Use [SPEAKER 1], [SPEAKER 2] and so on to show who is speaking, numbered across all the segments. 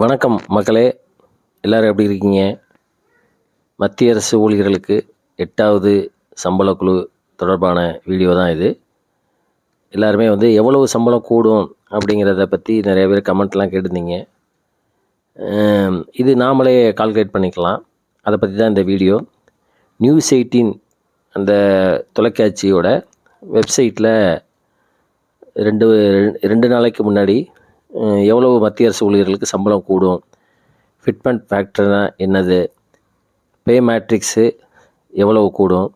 [SPEAKER 1] வணக்கம் மக்களே. எல்லோரும் எப்படி இருக்கீங்க? மத்திய அரசு ஊழியர்களுக்கு எட்டாவது சம்பள குழு தொடர்பான வீடியோ தான் இது. எல்லாருமே வந்து எவ்வளவு சம்பளம் கூடும் அப்படிங்கிறத பற்றி நிறைய பேர் கமெண்ட்லாம் கேட்டிருந்தீங்க. இது நாமளே கால்குலேட் பண்ணிக்கலாம். அதை பற்றி தான் இந்த வீடியோ. நியூஸ் எயிட்டீன் அந்த தொலைக்காட்சியோட வெப்சைட்டில் ரெண்டு ரெண்டு நாளைக்கு முன்னாடி எவ்வளவு மத்திய அரசு ஊழியர்களுக்கு சம்பளம் கூடும்? ஃபிட்மெண்ட் ஃபேக்டர்னா என்னது? பே மேட்ரிக்ஸு எவ்வளவு கூடும்?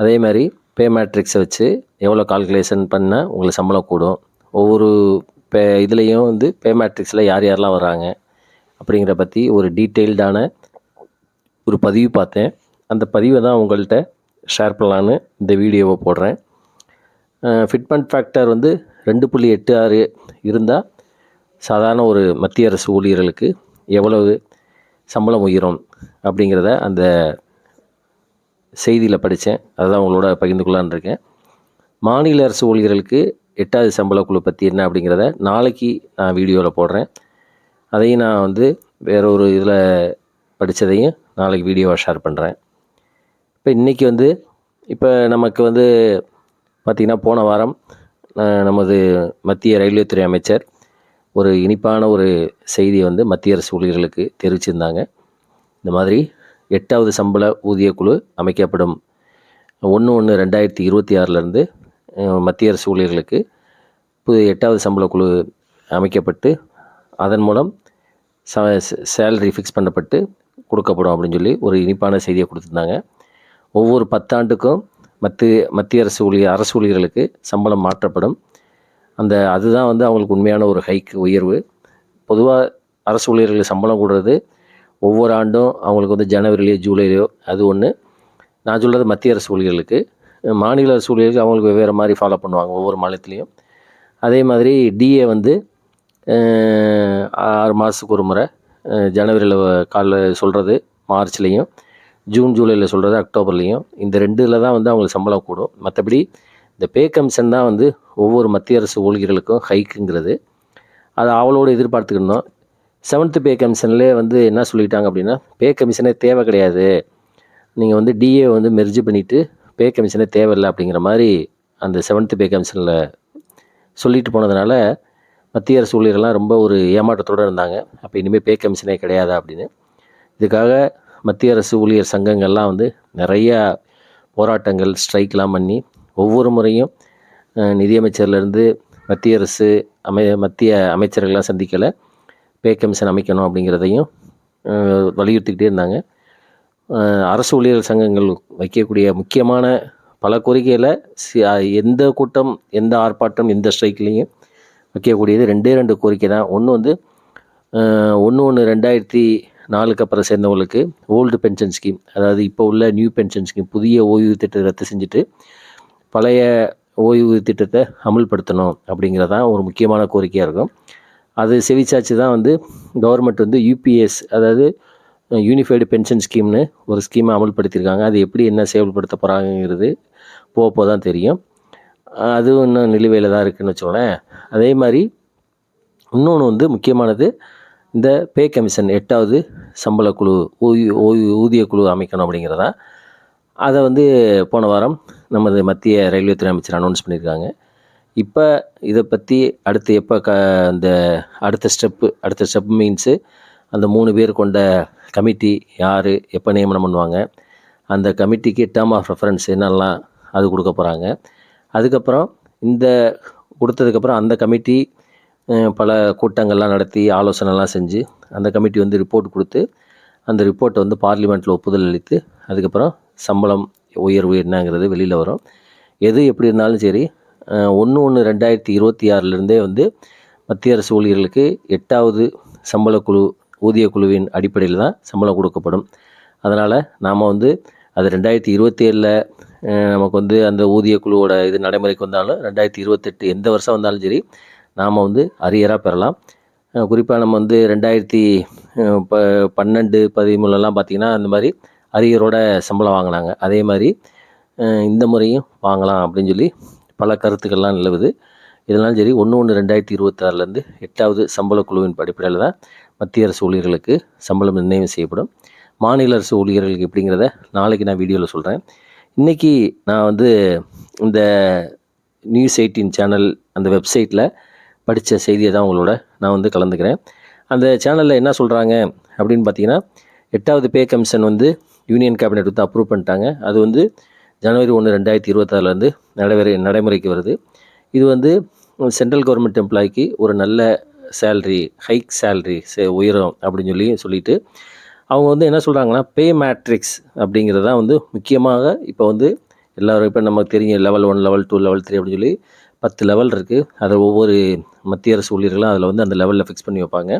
[SPEAKER 1] அதே மாதிரி பே மேட்ரிக்ஸை வச்சு எவ்வளோ கால்குலேஷன் பண்ணால் உங்களுக்கு சம்பளம் கூடும்? ஒவ்வொரு பே இதுலேயும் வந்து பே மேட்ரிக்ஸில் யார் யாரெல்லாம் வராங்க? அப்படிங்கிற பற்றி ஒரு டீட்டெயில்டான ஒரு பதிவு பார்த்தேன். அந்த பதிவை தான் உங்கள்கிட்ட ஷேர் பண்ணலான்னு இந்த வீடியோவை போடுறேன். ஃபிட்மெண்ட் ஃபேக்டர் வந்து ரெண்டு புள்ளி எட்டு ஆறு இருந்தால் சாதாரண ஒரு மத்திய அரசு ஊழியர்களுக்கு எவ்வளவு சம்பளம் உயரும் அப்படிங்கிறத அந்த செய்தியில் படித்தேன். அதுதான் உங்களோட பகிர்ந்து கொள்ளான்னு இருக்கேன். மாநில அரசு ஊழியர்களுக்கு எட்டாவது சம்பள குழு பற்றி என்ன அப்படிங்கிறத நாளைக்கு நான் வீடியோவில் போடுறேன். அதையும் நான் வந்து வேற ஒரு இதில் படித்ததையும் நாளைக்கு வீடியோவாக ஷேர் பண்ணுறேன் இப்போ இன்றைக்கி வந்து இப்போ நமக்கு வந்து பார்த்திங்கன்னா போன வாரம் நமது மத்திய ரயில்வே துறை அமைச்சர் ஒரு இனிப்பான ஒரு செய்தியை வந்து மத்திய அரசு ஊழியர்களுக்கு தெரிவிச்சிருந்தாங்க. இந்த மாதிரி எட்டாவது சம்பள ஊதிய குழு அமைக்கப்படும். ஒன்று ஒன்று ரெண்டாயிரத்தி இருபத்தி ஆறிலிருந்து மத்திய அரசு ஊழியர்களுக்கு புது எட்டாவது சம்பள குழு அமைக்கப்பட்டு அதன் மூலம் ச சேலரி ஃபிக்ஸ் பண்ணப்பட்டு கொடுக்கப்படும் அப்படின்னு சொல்லி ஒரு இனிப்பான செய்தியை கொடுத்துருந்தாங்க. ஒவ்வொரு பத்தாண்டுக்கும் மத்திய மத்திய அரசு ஊழியர் அரசு ஊழியர்களுக்கு சம்பளம் மாற்றப்படும். அந்த அதுதான் வந்து அவங்களுக்கு உண்மையான ஒரு ஹைக் உயர்வு. பொதுவாக அரசு ஊழியர்களுக்கு சம்பளம் கூடுறது ஒவ்வொரு ஆண்டும் அவங்களுக்கு வந்து ஜனவரிலையோ ஜூலைலையோ அது ஒன்று நான் சொல்கிறது மத்திய அரசு ஊழியர்களுக்கு. மாநில அரசு ஊழியர்களுக்கு அவங்களுக்கு வெவ்வேறு மாதிரி ஃபாலோ பண்ணுவாங்க ஒவ்வொரு மாநிலத்துலேயும். அதே மாதிரி டிஏ வந்து ஆறு மாதத்துக்கு ஒரு முறை ஜனவரியில் காலைல சொல்கிறது மார்ச்லேயும் ஜூன் ஜூலையில் சொல்கிறது அக்டோபர்லேயும். இந்த ரெண்டில் தான் வந்து அவங்களுக்கு சம்பளம் கூடும். மற்றபடி இந்த பே கமிஷன் தான் வந்து ஒவ்வொரு மத்திய அரசு ஊழியர்களுக்கும் ஹைக்குங்கிறது. அதை அவளோடு எதிர்பார்த்துக்கணும். செவன்த்து பே கமிஷன்லேயே வந்து என்ன சொல்லிட்டாங்க அப்படின்னா பே கமிஷனே தேவை கிடையாது. நீங்கள் வந்து டிஏ வந்து மெர்ஜ் பண்ணிவிட்டு பே கமிஷனே தேவையில்லை அப்படிங்கிற மாதிரி அந்த செவன்த்து பே கமிஷனில் சொல்லிட்டு போனதுனால மத்திய அரசு ஊழியர்கள்லாம் ரொம்ப ஒரு ஏமாற்றத்தோடு இருந்தாங்க. அப்போ இனிமேல் பே கமிஷனே கிடையாதா அப்படின்னு. இதுக்காக மத்திய அரசு ஊழியர் சங்கங்கள்லாம் வந்து நிறையா போராட்டங்கள் ஸ்ட்ரைக்லாம் பண்ணி ஒவ்வொரு முறையும் நிதியமைச்சர்லேருந்து மத்திய அரசு அமை மத்திய அமைச்சர்கள்லாம் சந்திக்கலை. பே கமிஷன் அமைக்கணும் அப்படிங்கிறதையும் வலியுறுத்திக்கிட்டே இருந்தாங்க. அரசு ஊழியர் சங்கங்கள் வைக்கக்கூடிய முக்கியமான பல கோரிக்கையில் எந்த கூட்டம் எந்த ஆர்ப்பாட்டம் எந்த ஸ்ட்ரைக்லேயும் வைக்கக்கூடியது ரெண்டே ரெண்டு கோரிக்கை தான். ஒன்று வந்து ஒன்று ஒன்று ரெண்டாயிரத்தி நாலுக்கு அப்புறம் சேர்ந்தவங்களுக்கு ஓல்டு பென்ஷன் ஸ்கீம் அதாவது இப்போ உள்ள நியூ பென்ஷன் ஸ்கீம் புதிய ஓய்வு திட்டத்தை ரத்து செஞ்சுட்டு பழைய ஓய்வு திட்டத்தை அமல்படுத்தணும் அப்படிங்கிறதான் ஒரு முக்கியமான கோரிக்கையாக இருக்கும். அது செவிச்சாச்சு தான் வந்து கவர்மெண்ட் வந்து யூபிஎஸ் அதாவது யூனிஃபைடு பென்ஷன் ஸ்கீம்னு ஒரு ஸ்கீமை அமல்படுத்தியிருக்காங்க. அது எப்படி என்ன செயல்படுத்த போகிறாங்கிறது போக போக தான் தெரியும். அதுவும் இன்னும் நிலுவையில் தான் இருக்குதுன்னு வச்சுக்கோங்களேன். அதே மாதிரி இன்னொன்று வந்து முக்கியமானது இந்த பே கமிஷன் எட்டாவது சம்பள குழு ஊதிய ஊதிய குழு அமைக்கணும் அப்படிங்கிறதான் அதை வந்து போன வாரம் நமது மத்திய ரயில்வே துறை அமைச்சர் அனௌன்ஸ் பண்ணியிருக்காங்க. இப்போ இதை பற்றி அடுத்து எப்போ க அந்த அடுத்த ஸ்டெப்பு அடுத்த ஸ்டெப் மீன்ஸு அந்த மூணு பேர் கொண்ட கமிட்டி யார் எப்போ நியமனம் பண்ணுவாங்க அந்த கமிட்டிக்கு டேர்ம் ஆஃப் ரெஃபரன்ஸ் என்னெல்லாம் அது கொடுக்க போகிறாங்க அதுக்கப்புறம் இந்த கொடுத்ததுக்கப்புறம் அந்த கமிட்டி பல கூட்டங்கள்லாம் நடத்தி ஆலோசனைலாம் செஞ்சு அந்த கமிட்டி வந்து ரிப்போர்ட் கொடுத்து அந்த ரிப்போர்ட்டை வந்து பார்லிமெண்ட்டில் ஒப்புதல் அளித்து அதுக்கப்புறம் சம்பளம் உயர்வு என்னங்கிறது வெளியில் வரும். எது எப்படி இருந்தாலும் சரி ஒன்று ஒன்று ரெண்டாயிரத்தி இருபத்தி ஆறிலிருந்தே வந்து மத்திய அரசு ஊழியர்களுக்கு எட்டாவது சம்பள குழு ஊதிய குழுவின் அடிப்படையில் தான் சம்பளம் கொடுக்கப்படும். அதனால் நாம் வந்து அது ரெண்டாயிரத்தி இருபத்தி ஏழில் நமக்கு வந்து அந்த ஊதிய குழுவோட இது நடைமுறைக்கு வந்தாலும் ரெண்டாயிரத்தி இருபத்தெட்டு எந்த வருஷம் வந்தாலும் சரி நாம் வந்து அரியராக பெறலாம். குறிப்பாக நம்ம வந்து ரெண்டாயிரத்தி ப பன்னெண்டு பதிமூணுலலாம் பார்த்திங்கன்னா அந்த மாதிரி அரியரோட சம்பளம் வாங்கினாங்க. அதே மாதிரி இந்த முறையும் வாங்கலாம் அப்படின்னு சொல்லி பல கருத்துக்கள்லாம் நிலவுது. இதெல்லாம் சரி ஒன்று ஒன்று ரெண்டாயிரத்தி இருபத்தாறுலேருந்து எட்டாவது சம்பள குழுவின் அடிப்படையில் தான் மத்திய அரசு ஊழியர்களுக்கு சம்பளம் நிர்ணயம் செய்யப்படும். மாநில அரசு ஊழியர்களுக்கு எப்படிங்கிறத நாளைக்கு நான் வீடியோவில் சொல்கிறேன் இன்றைக்கி நான் வந்து இந்த நியூஸ் எயிட்டின் சேனல் அந்த வெப்சைட்டில் படித்த செய்தியை தான் உங்களோட நான் வந்து கலந்துக்கிறேன். அந்த சேனலில் என்ன சொல்கிறாங்க அப்படின்னு பார்த்தீங்கன்னா எட்டாவது பே கமிஷன் வந்து யூனியன் கேபினெட் வந்து அப்ரூவ் பண்ணிட்டாங்க. அது வந்து ஜனவரி ஒன்று ரெண்டாயிரத்தி இருபத்தாறுலேருந்து நடைமுறை நடைமுறைக்கு வருது. இது வந்து சென்ட்ரல் கவர்மெண்ட் எம்ப்ளாய்க்கு ஒரு நல்ல சேல்ரி ஹைக் சேல்ரி உயரும் அப்படின்னு சொல்லி சொல்லிட்டு அவங்க வந்து என்ன சொல்கிறாங்கன்னா பே மேட்ரிக்ஸ் அப்படிங்கிறது தான் வந்து முக்கியமாக இப்போ வந்து எல்லோரும் இப்போ நமக்கு தெரியும் level one level two level three அப்படின்னு சொல்லி பத்து லெவல் இருக்குது அதில் ஒவ்வொரு மத்திய அரசு ஊழியர்களும் அதில் வந்து அந்த லெவலில் ஃபிக்ஸ் பண்ணி வைப்பாங்க.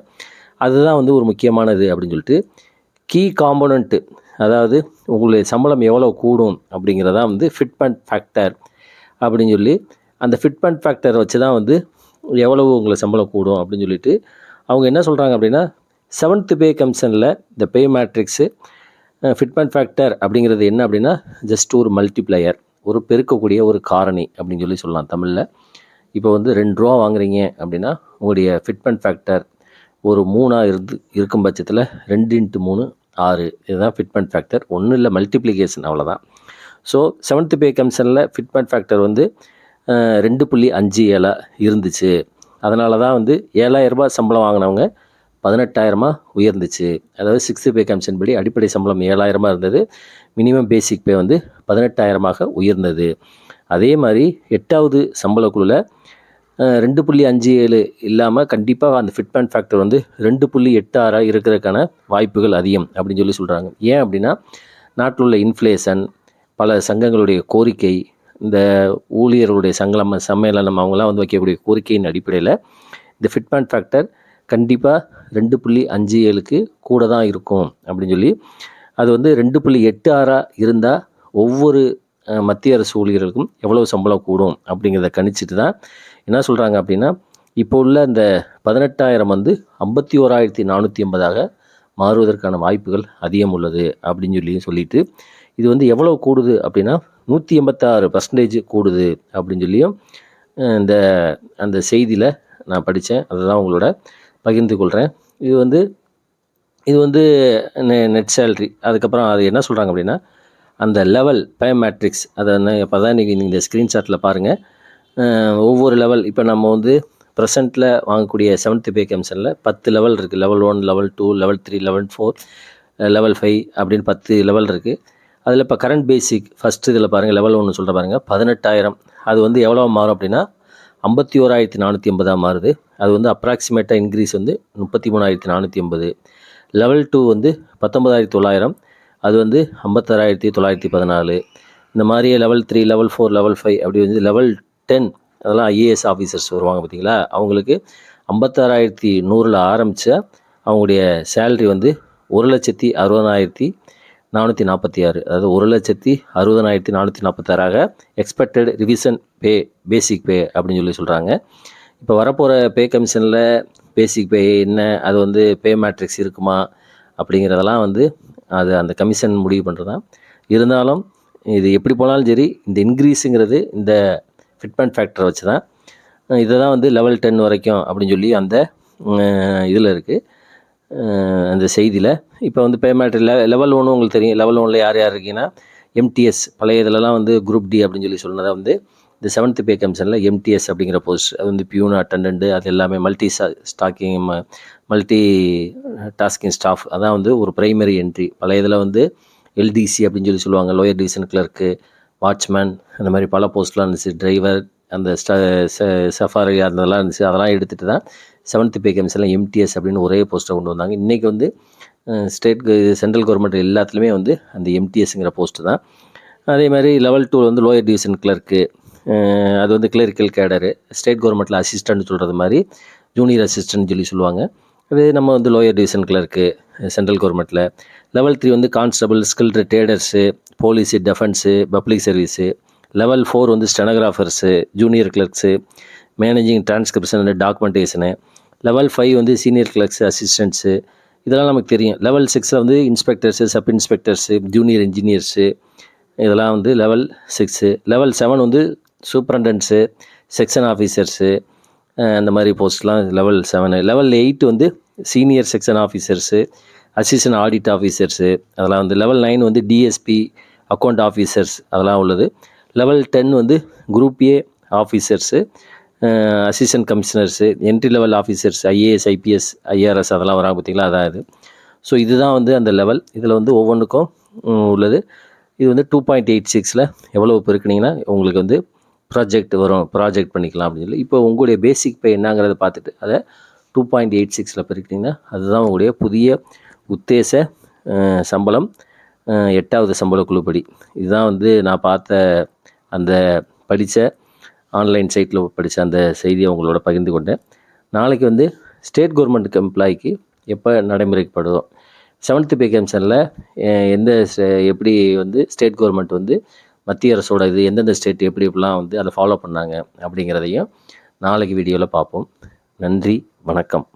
[SPEAKER 1] அதுதான் வந்து ஒரு முக்கியமானது அப்படின்னு சொல்லிட்டு கீ காம்போனண்ட்டு அதாவது உங்களுடைய சம்பளம் எவ்வளோ கூடும் அப்படிங்கிறதான் வந்து ஃபிட்மெண்ட் ஃபேக்டர் அப்படின்னு சொல்லி அந்த ஃபிட்மெண்ட் ஃபேக்டர் வச்சு தான் வந்து எவ்வளவு உங்களை சம்பளம் கூடும் அப்படின்னு சொல்லிட்டு அவங்க என்ன சொல்கிறாங்க அப்படின்னா செவன்த்து பே கமிஷனில் இந்த பே மேட்ரிக்ஸு ஃபிட்மெண்ட் ஃபேக்டர் அப்படிங்கிறது என்ன அப்படின்னா ஜஸ்ட் ஒரு மல்டிப்ளையர் ஒரு பெருக்கக்கூடிய ஒரு காரணி அப்படின்னு சொல்லி சொல்லலாம் தமிழில். இப்போ வந்து ரெண்டு ரூபா வாங்குறீங்க அப்படின்னா உங்களுடைய ஃபிட்மெண்ட் ஃபேக்டர் ஒரு மூணாக இருந்து இருக்கும் பட்சத்தில் ரெண்டு இன்ட்டு மூணு ஆறு. இதுதான் ஃபிட்மெண்ட் ஃபேக்டர் ஒன்றும் இல்லை மல்டிப்ளிகேஷன் அவ்வளோதான் ஸோ செவன்த்து பே கமிஷனில் ஃபிட்மெண்ட் ஃபேக்டர் வந்து ரெண்டு புள்ளி அஞ்சு ஏழாக இருந்துச்சு. அதனால தான் வந்து ஏழாயிரரூபா சம்பளம் வாங்கினவங்க பதினெட்டாயிரமா உயர்ந்துச்சு. அதாவது சிக்ஸ்த்து பே கமிஷன் படி அடிப்படை சம்பளம் ஏழாயிரமா இருந்தது. மினிமம் பேசிக் பே வந்து பதினெட்டாயிரமாக உயர்ந்தது. அதே மாதிரி எட்டாவது சம்பளக்குழுவில் ரெண்டு புள்ளி அஞ்சு ஏழு இல்லாமல் கண்டிப்பாக அந்த ஃபிட்மெண்ட் ஃபேக்டர் வந்து ரெண்டு புள்ளி எட்டு ஆறாக இருக்கிறதுக்கான வாய்ப்புகள் அதிகம் அப்படின்னு சொல்லி சொல்கிறாங்க ஏன் அப்படின்னா நாட்டில் உள்ள இன்ஃப்ளேஷன் பல சங்கங்களுடைய கோரிக்கை இந்த ஊழியர்களுடைய சங்கலம் சம்மேளனம் அவங்களாம் வந்து வைக்கக்கூடிய கோரிக்கையின் அடிப்படையில் இந்த ஃபிட்மெண்ட் ஃபேக்டர் கண்டிப்பாக ரெண்டு புள்ளி அஞ்சு ஏழுக்கு கூட தான் இருக்கும் அப்படின்னு சொல்லி அது வந்து ரெண்டு புள்ளி எட்டு ஆறாக இருந்தால் ஒவ்வொரு மத்திய அரசு ஊழியர்களுக்கும் எவ்வளோ சம்பளம் கூடும் அப்படிங்கிறத கணிச்சிட்டு தான் என்ன சொல்கிறாங்க அப்படின்னா இப்போ உள்ள இந்த பதினெட்டாயிரம் வந்து ஐம்பத்தி ஓராயிரத்தி நானூற்றி ஐம்பதாக மாறுவதற்கான வாய்ப்புகள் அதிகம் உள்ளது அப்படின்னு சொல்லி சொல்லிட்டு இது வந்து எவ்வளோ கூடுது அப்படின்னா நூற்றி எண்பத்தாறு பர்சன்டேஜ் கூடுது அப்படின்னு சொல்லியும் இந்த அந்த செய்தியில் நான் படித்தேன். அதை தான் உங்களோட பகிர்ந்து கொள்கிறேன் இது வந்து இது வந்து நெட் சேல்ரி அதுக்கப்புறம் அது என்ன சொல்கிறாங்க அப்படின்னா அந்த லெவல் பயோமேட்ரிக்ஸ் அதை என்ன இப்போ தான் நீங்கள் இந்த ஸ்க்ரீன்ஷாட்டில் பாருங்கள் ஒவ்வொரு லெவல் இப்போ நம்ம வந்து ப்ரெசண்ட்டில் வாங்கக்கூடிய செவன்த் பே கமிஷனில் பத்து லெவல் இருக்குது level one level two level three level four level five அப்படின்னு பத்து லெவல் இருக்குது அதில் இப்போ கரண்ட் பேசிக் ஃபஸ்ட் இதில் பாருங்கள் லெவல் ஒன்று சொல்கிற பாருங்கள் பதினெட்டாயிரம். அது வந்து எவ்வளோ மாறும் அப்படின்னா ஐம்பத்தி ஓராயிரத்தி நானூற்றி எண்பதாக மாறுது. அது வந்து அப்ராக்சிமேட்டாக இன்க்ரீஸ் வந்து முப்பத்தி மூணாயிரத்தி நானூற்றி எண்பது. லெவல் டூ வந்து பத்தொம்பதாயிரத்தி தொள்ளாயிரம். அது வந்து ஐம்பத்தாறாயிரத்தி தொள்ளாயிரத்தி பதினாலு. இந்த மாதிரி level three level four level five அப்படி வந்து லெவல் டென் அதெல்லாம் ஐஏஎஸ் ஆஃபீஸர்ஸ் வருவாங்க பார்த்தீங்களா? அவங்களுக்கு ஐம்பத்தாறாயிரத்தி நூறில் ஆரம்பித்த அவங்களுடைய சேல்ரி வந்து ஒரு லட்சத்தி அறுபதாயிரத்தி நானூற்றி நாற்பத்தி ஆறு. அதாவது ஒரு லட்சத்தி அறுபதனாயிரத்தி நானூற்றி நாற்பத்தாறாக எக்ஸ்பெக்டட் ரிவிஷன் பே பேசிக் பே அப்படின்னு சொல்லி சொல்கிறாங்க இப்போ வரப்போகிற பே கமிஷனில் பேசிக் பே என்ன அது வந்து பே மேட்ரிக்ஸ் இருக்குமா அப்படிங்கிறதெல்லாம் வந்து அது அந்த கமிஷன் முடிவு பண்ணுறதான் இருந்தாலும் இது எப்படி போனாலும் சரி இந்த இன்க்ரீஸுங்கிறது இந்த ஃபிட்மெண்ட் ஃபேக்டரை வச்சு தான் இதை தான் வந்து லெவல் டென் வரைக்கும் அப்படின்னு சொல்லி அந்த இதில் இருக்குது அந்த செய்தியில். இப்போ வந்து பேமெண்ட் லெ லெவல் ஒன்று உங்களுக்கு தெரியும். லெவல் ஒனில் யார் யார் இருக்கீங்கன்னா எம்டிஎஸ் பழைய இதிலலாம் வந்து குரூப் டி அப்படின்னு சொல்லி சொன்னதை வந்து இந்த செவன்த் பே கமிஷனில் எம்டிஎஸ் அப்படிங்கிற போஸ்ட் அது வந்து பியூன் அட்டண்டன்ட் அது எல்லாமே multi stacking multi tasking staff அதான் வந்து ஒரு ப்ரைமரி என்ட்ரி பழைய இதில் வந்து எல்டிசி அப்படின்னு சொல்லி சொல்லுவாங்க லோயர் டிவிஷன் கிளர்க்கு வாட்ச்மேன் அந்த மாதிரி பல போஸ்ட்லாம் இருந்துச்சு. டிரைவர் அந்த ஸ்ட சஃபாரி அதெல்லாம் இருந்துச்சு. அதெல்லாம் எடுத்துகிட்டு தான் செவன்த் பே எல்லாம் எம்டிஎஸ் அப்படின்னு ஒரே போஸ்ட்டை கொண்டு வந்தாங்க. இன்றைக்கி வந்து ஸ்டேட் சென்ட்ரல் கவர்மெண்ட் எல்லாத்துலேயுமே வந்து அந்த எம்டிஎஸ்ங்கிற போஸ்ட்டு தான். அதே மாதிரி லெவல் டூ வந்து லோயர் டிவிஷன் கிளர்க்கு அது வந்து கிளரிக்கல் கேடரு ஸ்டேட் கவர்மெண்ட்டில் அசிஸ்டன்ட் சொல்கிறது மாதிரி ஜூனியர் அசிஸ்டன்ட் சொல்லி சொல்லுவாங்க. இது நம்ம வந்து லோயர் டிவிஷன் கிளர்க்கு சென்ட்ரல் கவர்மெண்ட்டில் லெவல் த்ரீ வந்து constable skilled traders police defence public service level four வந்து stenographers junior clerks managing transcription and documentation level five வந்து சீனியர் கிளர்க்ஸ் அசிஸ்டன்ட்ஸு இதெல்லாம் நமக்கு தெரியும். லெவல் சிக்ஸில் வந்து inspectors sub inspectors junior engineers இதெல்லாம் வந்து லெவல் சிக்ஸு லெவல் செவன் வந்து சூப்பரண்டன்ஸு செக்ஷன் ஆஃபீஸர்ஸு அந்த மாதிரி போஸ்ட்லாம் லெவல் செவனு லெவல் எயிட் வந்து senior section officers assistant audit officers அதெல்லாம் வந்து லெவல் நைன் வந்து டிஎஸ்பி அக்கௌண்ட் ஆஃபீஸர்ஸ் அதெல்லாம் உள்ளது. லெவல் டென் வந்து group A officers assistant commissioners entry level officers IAS IPS IRS அதெல்லாம் வராங்க பார்த்திங்களா? அதான் இது. ஸோ இதுதான் வந்து அந்த லெவல் இதில் வந்து ஒவ்வொன்றுக்கும் உள்ளது. இது வந்து டூ பாயிண்ட் எயிட் சிக்ஸில் எவ்வளோ பெருக்குனீங்கன்னா உங்களுக்கு வந்து ப்ராஜெக்ட் வரும். ப்ராஜெக்ட் பண்ணிக்கலாம் அப்படின்னு சொல்லி. இப்போ உங்களுடைய பேசிக் பே என்னங்கிறத பார்த்துட்டு அதை டூ பாயிண்ட் எயிட் சிக்ஸில் பெருக்கிட்டிங்கன்னா அதுதான் உங்களுடைய புதிய உத்தேச சம்பளம். எட்டாவது சம்பள குழுப்படி. இதுதான் வந்து நான் பார்த்த அந்த படித்த ஆன்லைன் சைட்டில் படித்த அந்த செய்தியை உங்களோட பகிர்ந்து கொண்டேன். நாளைக்கு வந்து ஸ்டேட் கவர்மெண்ட் எம்ப்ளாய்க்கு எப்போ நடைமுறைப்படுதோ செவன்த்து பே கமிஷனில் எந்த ஸ்டே- எப்படி வந்து ஸ்டேட் கவர்மெண்ட் வந்து மத்திய அரசோட இது எந்தெந்த ஸ்டேட் எப்படி எப்படிலாம் வந்து அதை ஃபாலோ பண்ணாங்க அப்படிங்கிறதையும் நாளைக்கு வீடியோவில் பார்ப்போம். நன்றி. வணக்கம்.